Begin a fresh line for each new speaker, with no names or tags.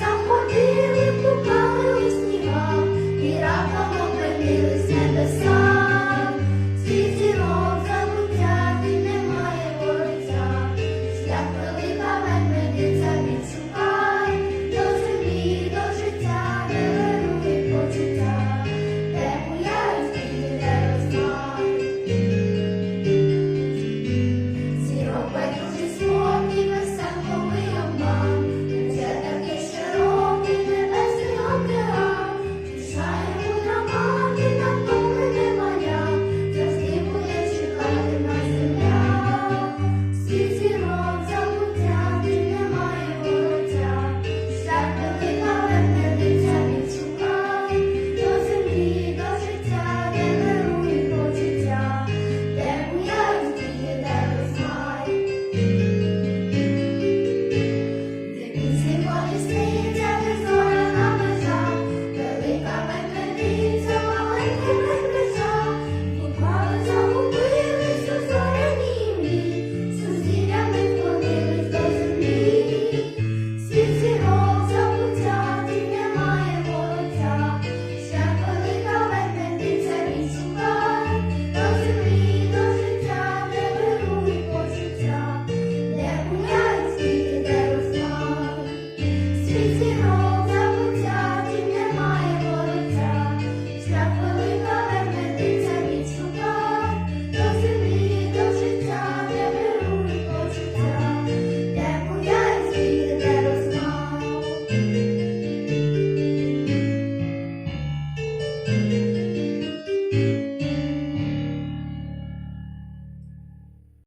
заходили, купали у снігах, і раптом опинились небеса.